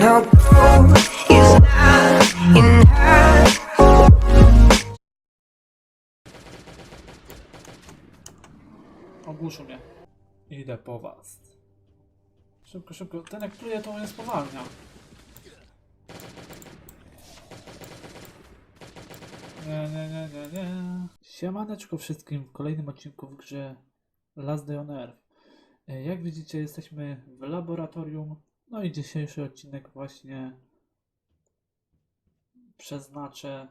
no. Ogłuszył mnie. Idę po was. Szybko, szybko. Ten jak pluje, to mnie spowalnia. Nie, nie, nie, nie, nie. Siemaneczko wszystkim w kolejnym odcinku w grze Last Day on Earth. E, Jak widzicie, jesteśmy w laboratorium. No i dzisiejszy odcinek właśnie przeznaczę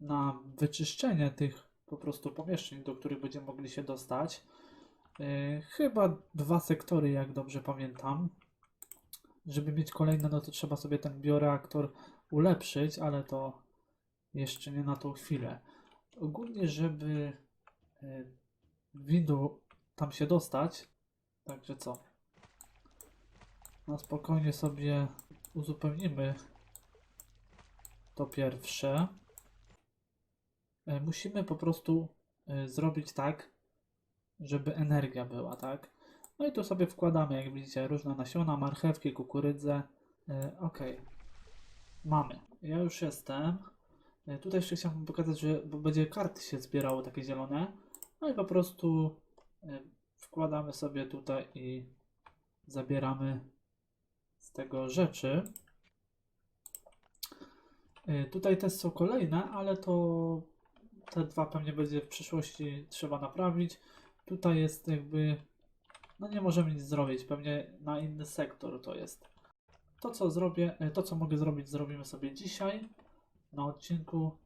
na wyczyszczenie tych po prostu pomieszczeń, do których będziemy mogli się dostać. Yy, chyba dwa sektory, jak dobrze pamiętam. Żeby mieć kolejne, no to trzeba sobie ten bioreaktor ulepszyć, ale to jeszcze nie na tą chwilę. Ogólnie, żeby yy, windą tam się dostać, także co? Na spokojnie sobie uzupełnimy to pierwsze. E, Musimy po prostu e, zrobić tak, żeby energia była, tak? No i tu sobie wkładamy, jak widzicie, różne nasiona, marchewki, kukurydzę. E, ok, mamy. Ja już jestem. Tutaj jeszcze chciałbym pokazać, że będzie karty się zbierało takie zielone. No i po prostu wkładamy sobie tutaj i zabieramy z tego rzeczy. E, Tutaj też są kolejne, ale to te dwa pewnie będzie w przyszłości trzeba naprawić. Tutaj jest jakby, no nie możemy nic zrobić, pewnie na inny sektor to jest. To co zrobię, e, to co mogę zrobić, zrobimy sobie dzisiaj na odcinku.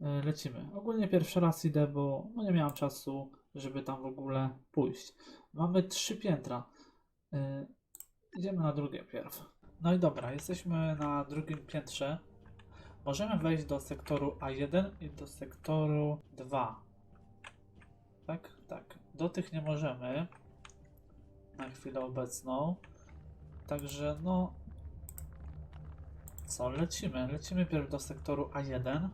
E, Lecimy. Ogólnie pierwszy raz idę, bo no nie miałem czasu, żeby tam w ogóle pójść. Mamy trzy piętra. Idziemy na drugie pierw. No i dobra, jesteśmy na drugim piętrze. Możemy wejść do sektoru A1 i do sektoru 2. Tak, tak. Do tych nie możemy na chwilę obecną. Także no. Co, lecimy. Lecimy pierw do sektoru A1.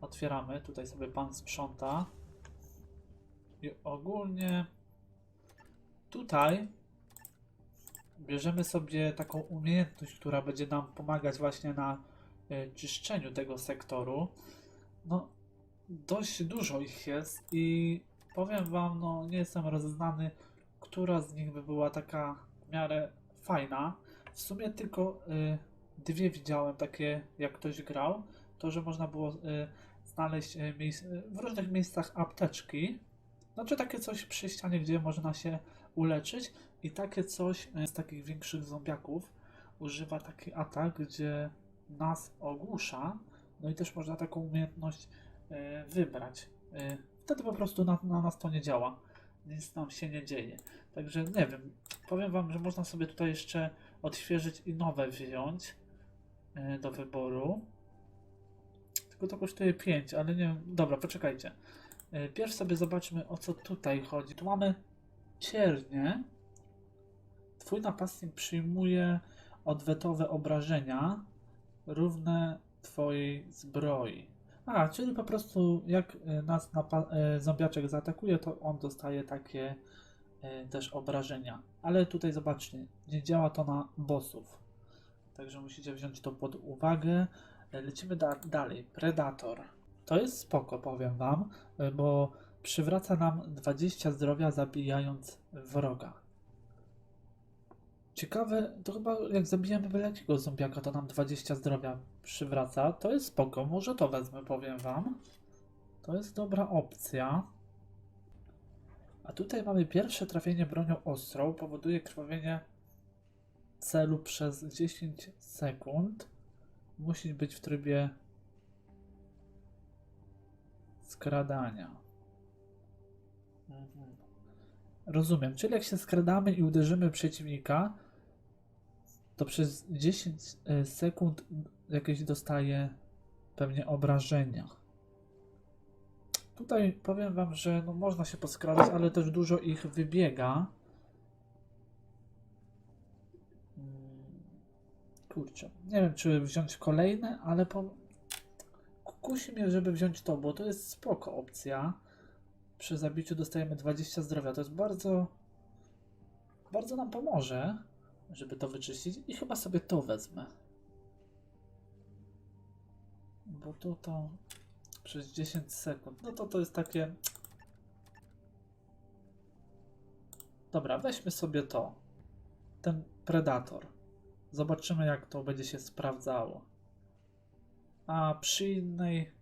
Otwieramy. Tutaj sobie pan sprząta. I ogólnie tutaj bierzemy sobie taką umiejętność, która będzie nam pomagać właśnie na e, czyszczeniu tego sektoru. No, dość dużo ich jest i powiem Wam, no nie jestem rozeznany, która z nich by była taka w miarę fajna. W sumie tylko y, dwie widziałem takie, jak ktoś grał, to, że można było y, znaleźć y, w różnych miejscach apteczki. Znaczy takie coś przy ścianie, gdzie można się uleczyć i takie coś y, z takich większych zombiaków używa taki atak, gdzie nas ogłusza, no i też można taką umiejętność e, wybrać. E, Wtedy po prostu na, na nas to nie działa. Nic nam się nie dzieje. Także nie wiem. Powiem Wam, że można sobie tutaj jeszcze odświeżyć i nowe wziąć e, do wyboru. Tylko to kosztuje 5, ale nie wiem. Dobra, poczekajcie. E, Pierw sobie zobaczmy o co tutaj chodzi. Tu mamy ciernie. Twój napastnik przyjmuje odwetowe obrażenia równe twojej zbroi. A, czyli po prostu jak e, nas e, zombiaczek zaatakuje, to on dostaje takie e, też obrażenia. Ale tutaj zobaczcie, nie działa to na bossów. Także musicie wziąć to pod uwagę. Lecimy da- dalej. Predator. To jest spoko, powiem wam, bo przywraca nam 20 zdrowia zabijając wroga. Ciekawe, to chyba jak zabijamy byle jakiego zombiaka, to nam 20 zdrowia przywraca. To jest spoko, może to wezmę, powiem wam. To jest dobra opcja. A tutaj mamy pierwsze trafienie bronią ostrą. Powoduje krwawienie celu przez 10 sekund. Musi być w trybie skradania. Rozumiem. Czyli jak się skradamy i uderzymy przeciwnika, to przez 10 e, sekund jakieś dostaje pewnie obrażenia. Tutaj powiem wam, że no można się poskradać, ale też dużo ich wybiega. Mm, Kurczę, nie wiem czy wziąć kolejne, ale po... kusi mnie, żeby wziąć to, bo to jest spoko opcja. Przy zabiciu dostajemy 20 zdrowia. To jest bardzo bardzo nam pomoże, żeby to wyczyścić. I chyba sobie to wezmę. Bo tu to przez 10 sekund. No to to jest takie. Dobra, weźmy sobie to. Ten Predator. Zobaczymy, jak to będzie się sprawdzało. A przy innej.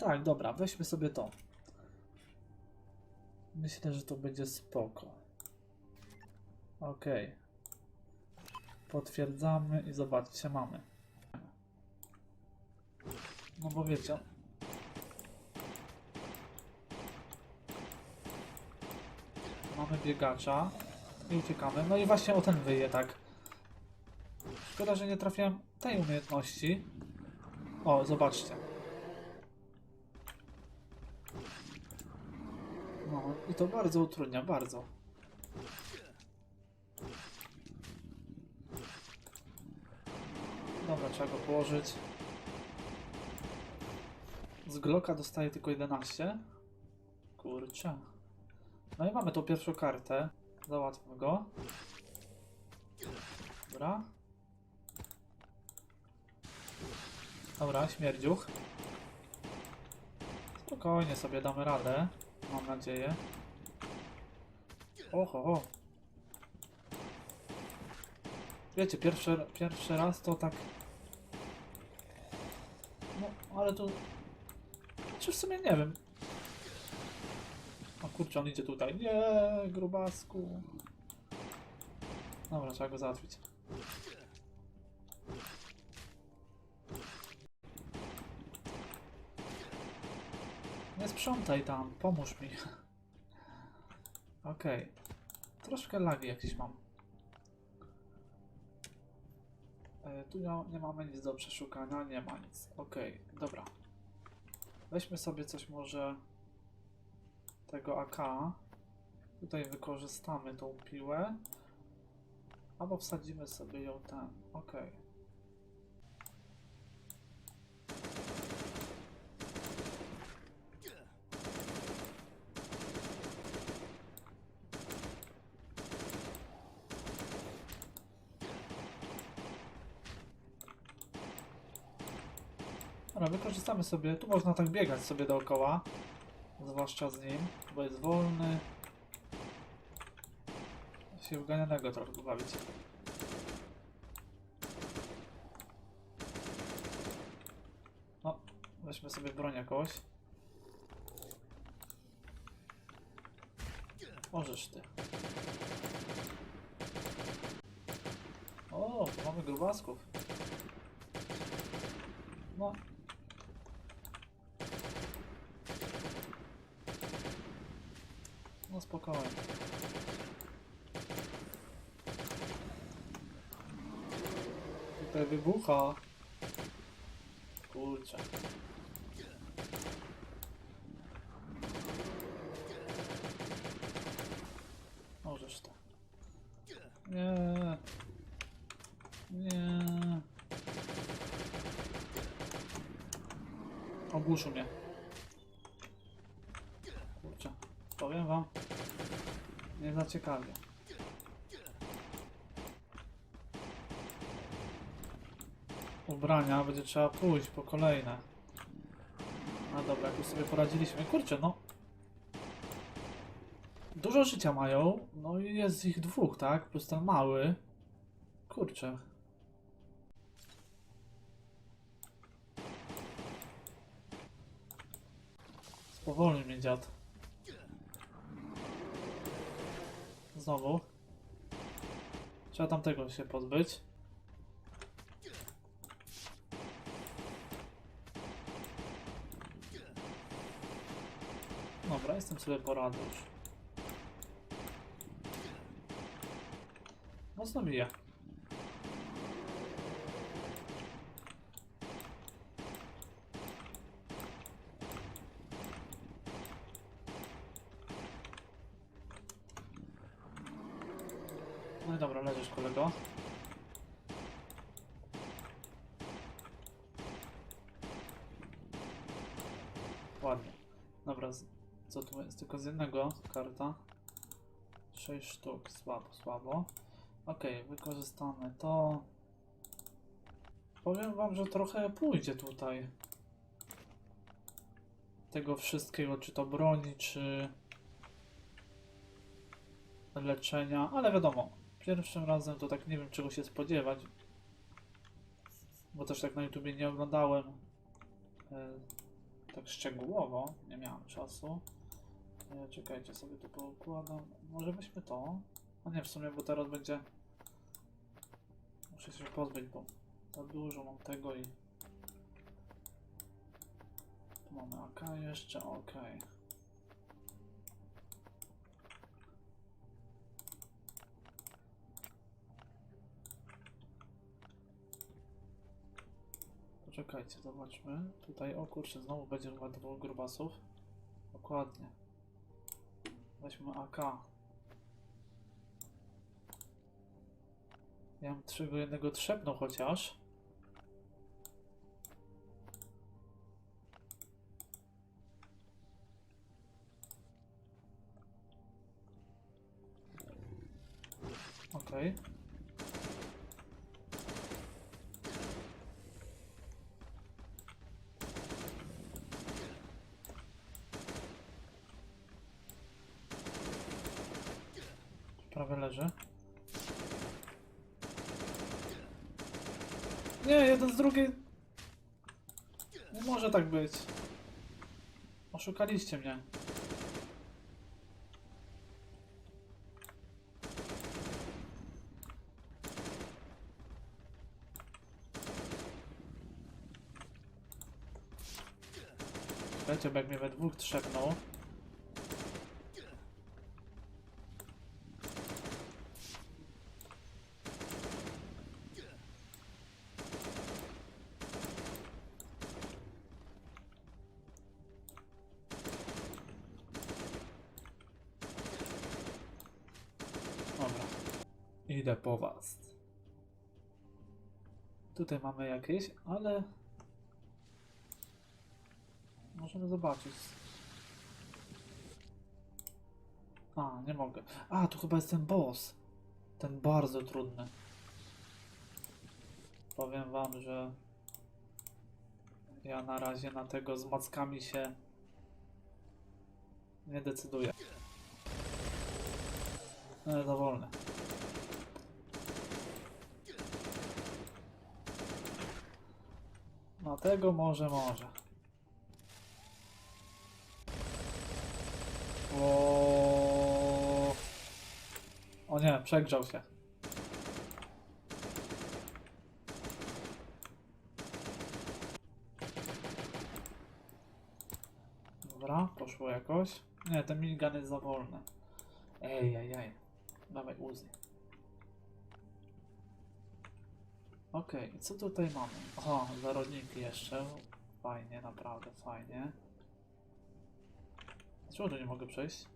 Tak, dobra, weźmy sobie to. Myślę, że to będzie spoko. Ok. Potwierdzamy i zobaczcie, mamy. No bo wiecie. Mamy biegacza i uciekamy. No i właśnie o ten wyje tak. Szkoda, że nie trafiłem tej umiejętności. O, zobaczcie. I to bardzo utrudnia, bardzo. Dobra, trzeba go położyć. Z Glocka dostaje tylko 11. Kurczę. No i mamy tą pierwszą kartę. Załatwmy go. Dobra. Dobra, śmierdziuch. Spokojnie sobie damy radę. Mam nadzieję. Oho, ho. Wiecie, pierwszy, pierwszy raz to tak... No, ale to... Czy w sumie nie wiem. O kurczę, on idzie tutaj. Nie, grubasku. Dobra, trzeba go załatwić. Sprzątaj tam, pomóż mi. Okej. Troszkę lagi jakieś mam. E, tu nie, nie mamy nic do przeszukania, nie ma nic. Okej, dobra. Weźmy sobie coś może tego AK. Tutaj wykorzystamy tą piłę. Albo wsadzimy sobie ją ten. Okej. Dobra, wykorzystamy sobie. Tu można tak biegać sobie dookoła. Zwłaszcza z nim, bo jest wolny. Się uganianego trochę pobawić. No, weźmy sobie broń jakąś. Możesz ty. O, mamy grubasków. No. No spokojnie. Tutaj wybucha. Kurczę. Możesz to. Nie. Nie. Ogłuszył mnie. Kurczę. Powiem wam. Nie za ciekawie. Ubrania będzie trzeba pójść po kolejne. No dobra, jak już sobie poradziliśmy. Kurczę, no. Dużo życia mają. No i jest ich dwóch, tak? Plus ten mały. Kurczę. Spowolnił mnie dziad. Znowu. Trzeba tamtego się pozbyć. Dobra, jestem sobie poradzę już. Mocno bije. No i dobra, kolego. Ładnie. Dobra, co tu jest? Tylko z jednego karta. 6 sztuk, słabo, słabo. Ok, wykorzystamy to. Powiem wam, że trochę pójdzie tutaj. Tego wszystkiego, czy to broni, czy leczenia, ale wiadomo, pierwszym razem to tak nie wiem czego się spodziewać, bo też tak na YouTubie nie oglądałem e, tak szczegółowo, nie miałem czasu. E, czekajcie, sobie to poukładam. Może weźmy to. A nie, w sumie, bo teraz będzie... Muszę się pozbyć, bo za dużo mam tego i... Tu mamy AK jeszcze, okej. Poczekajcie, zobaczmy. Tutaj, o kurczę, znowu będzie chyba dwóch grubasów. Dokładnie. Weźmy AK. Ja bym czego jednego trzepnął chociaż. Okej. Prawie Nie, jeden z drugiej. Nie może tak być. Oszukaliście mnie. Bo jak mnie we dwóch trzepnął. Dobra. Idę po was. Tutaj mamy jakieś, ale... Możemy zobaczyć. A, nie mogę. A, tu chyba jest ten boss. Ten bardzo trudny. Powiem wam, że... Ja na razie na tego z mackami się... Nie decyduję. Ale dowolny. Na tego może, może. O, o nie, przegrzał się. Dobra, poszło jakoś. Nie, ten minigun jest za wolny. Ej, ej, ej. Dawaj Uzi. Okej, i co tutaj mamy? O, zarodniki jeszcze. Fajnie, naprawdę fajnie. Dlaczego tu nie mogę przejść?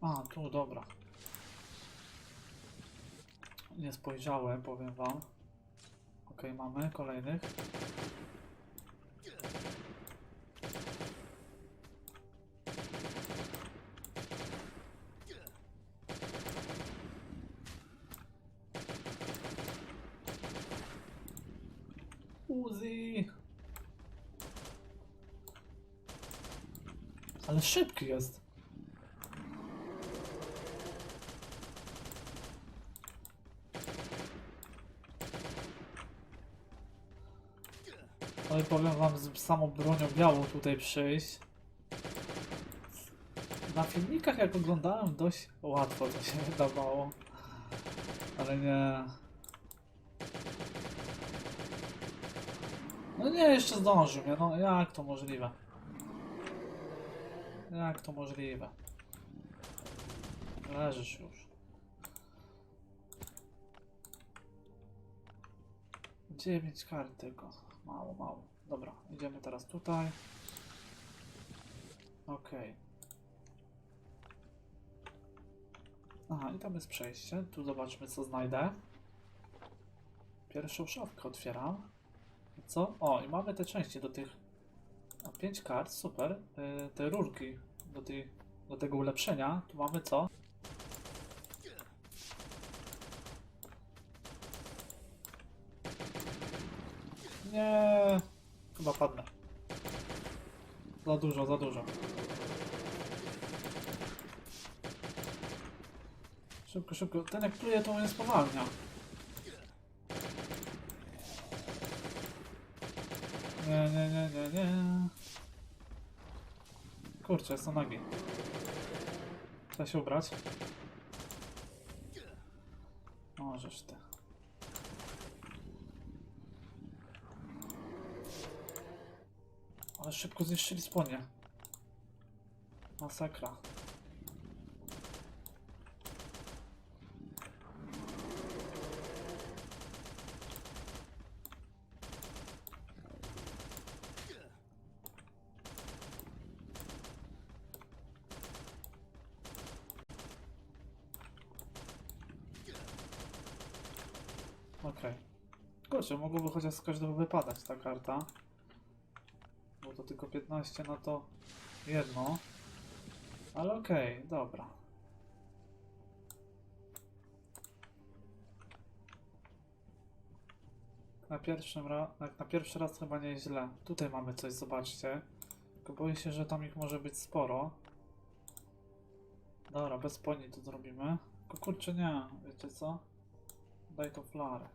A, tu, dobra. Nie spojrzałem, powiem wam. Okej, mamy kolejnych. Uzi! Ale szybki jest. Ale powiem wam, z samą bronią białą tutaj przyjść. Na filmikach jak oglądałem dość łatwo to się wydawało. Ale nie. No nie, jeszcze zdążył no jak to możliwe? Jak to możliwe? Leżysz już. Dziewięć kart tylko. Mało, mało. Dobra, idziemy teraz tutaj. Okej. Aha, i tam jest przejście. Tu zobaczmy, co znajdę. Pierwszą szafkę otwieram. Co? O, i mamy te części do tych. A 5 kart, super. Te rurki do, tej, do tego ulepszenia. Tu mamy co? Nie, chyba padnę. Za dużo, za dużo. Szybko, szybko. Ten jak pluje, to jest spowalnia. Nie, nie, nie, nie, nie. Kurczę, jestem nagi. Trzeba się ubrać. Możesz ty. Ale szybko zniszczyli spodnie. Masakra. Okej. Kurczę, mogłoby chociaż z każdego wypadać ta karta. Bo to tylko 15 na to jedno. Ale okej, dobra. Na, pierwszym ra- na, na pierwszy raz chyba nie jest źle. Tutaj mamy coś, zobaczcie. Tylko boję się, że tam ich może być sporo. Dobra, bez poni to zrobimy. Tylko kurczę nie, wiecie co? Daj to flarę.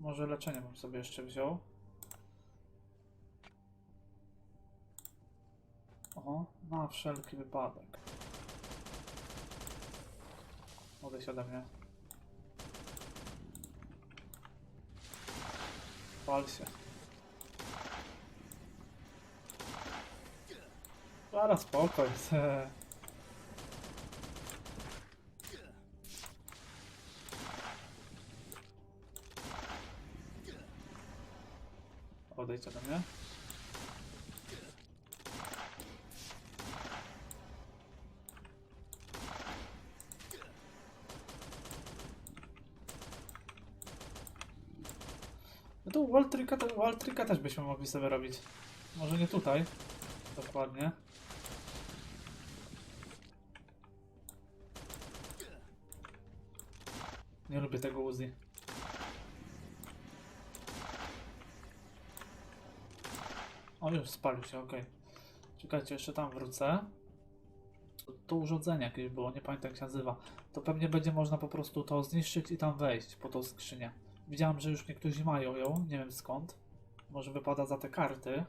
Może leczenie bym sobie jeszcze wziął. O, na wszelki wypadek. Odejdź ode mnie. Pal się. Zaraz spokój. Odejdź ode mnie. No to Waltrika, te- Waltrika też byśmy mogli sobie robić. Może nie tutaj. Dokładnie. Nie lubię tego Uzi. O, już spalił się, okej. Czekajcie, jeszcze tam wrócę. To, to urządzenie jakieś było, nie pamiętam jak się nazywa. To pewnie będzie można po prostu to zniszczyć i tam wejść po tą skrzynię. Widziałem, że już niektórzy mają ją, nie wiem skąd. Może wypada za te karty.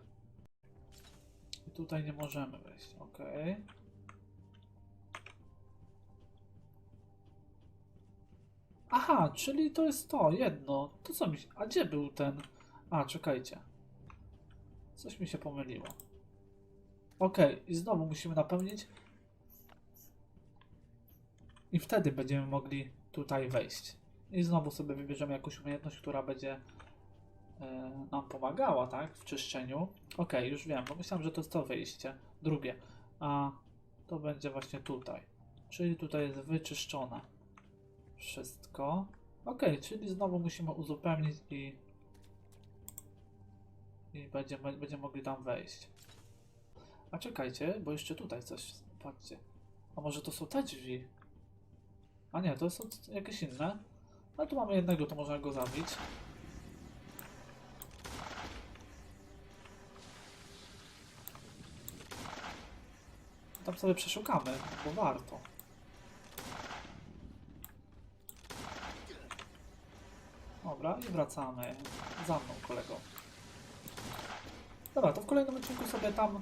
I tutaj nie możemy wejść, okej. Aha, czyli to jest to, jedno. To co mi. A gdzie był ten... A, czekajcie. Coś mi się pomyliło. Okej, i znowu musimy napełnić. I wtedy będziemy mogli tutaj wejść. I znowu sobie wybierzemy jakąś umiejętność, która będzie e, nam pomagała, tak? W czyszczeniu. Okej, już wiem, bo myślałem, że to jest to wyjście. Drugie. A to będzie właśnie tutaj. Czyli tutaj jest wyczyszczone wszystko. Okej, czyli znowu musimy uzupełnić i i będziemy, będziemy mogli tam wejść. A czekajcie, bo jeszcze tutaj coś, patrzcie. A może to są te drzwi? A nie, to są jakieś inne. Ale tu mamy jednego, to można go zabić. Tam sobie przeszukamy, bo warto. Dobra, i wracamy. Za mną, kolego. Dobra, to w kolejnym odcinku sobie tam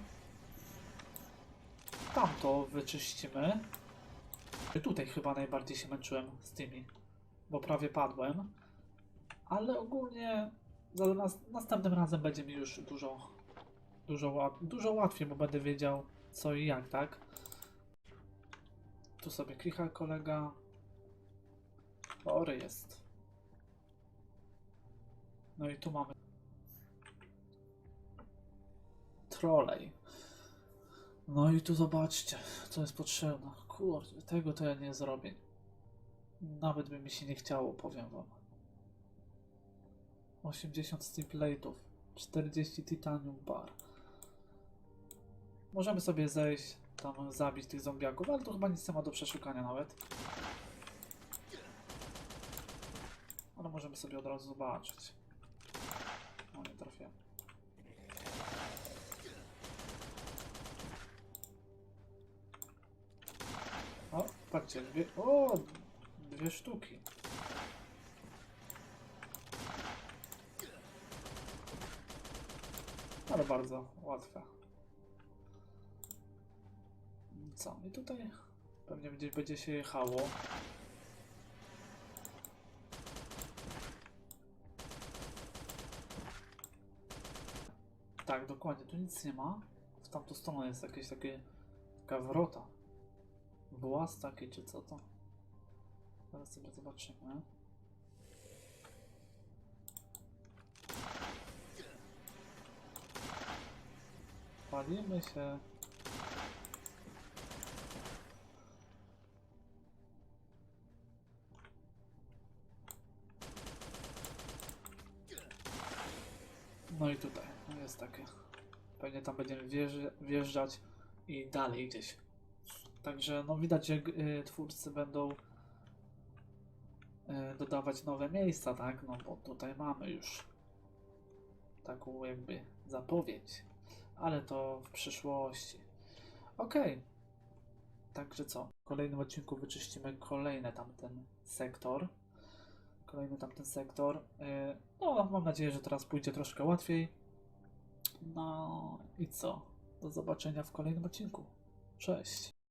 tamto wyczyścimy. Tutaj chyba najbardziej się męczyłem z tymi, bo prawie padłem. Ale ogólnie nas, następnym razem będzie mi już dużo, dużo, dużo łatwiej, bo będę wiedział co i jak, tak? Tu sobie klicha kolega. Chory jest. No i tu mamy trolej. No i tu zobaczcie, co jest potrzebne. Kurde, tego to ja nie zrobię. Nawet by mi się nie chciało, powiem wam. 80 steel plate'ów, 40 titanium bar. Możemy sobie zejść tam zabić tych zombiaków, ale to chyba nic nie ma do przeszukania nawet. Ale możemy sobie od razu zobaczyć. O, nie trafiłem. O, patrzcie, dwie, o, dwie sztuki. Ale bardzo łatwe. Co? I tutaj pewnie gdzieś będzie się jechało. Tak, dokładnie, tu nic nie ma. W tamtą stronę jest jakieś takie taka wrota. Włas taki, czy co to? Zaraz sobie zobaczymy. Palimy się. No i tutaj jest takie. Pewnie tam będziemy wjeżdż- wjeżdżać i dalej gdzieś. Także no widać, że y, twórcy będą y, dodawać nowe miejsca, tak? No bo tutaj mamy już taką jakby zapowiedź, ale to w przyszłości. Okej. Także co? W kolejnym odcinku wyczyścimy kolejny tamten sektor. Kolejny tamten sektor. Y, No, mam nadzieję, że teraz pójdzie troszkę łatwiej. No i co? Do zobaczenia w kolejnym odcinku. Cześć.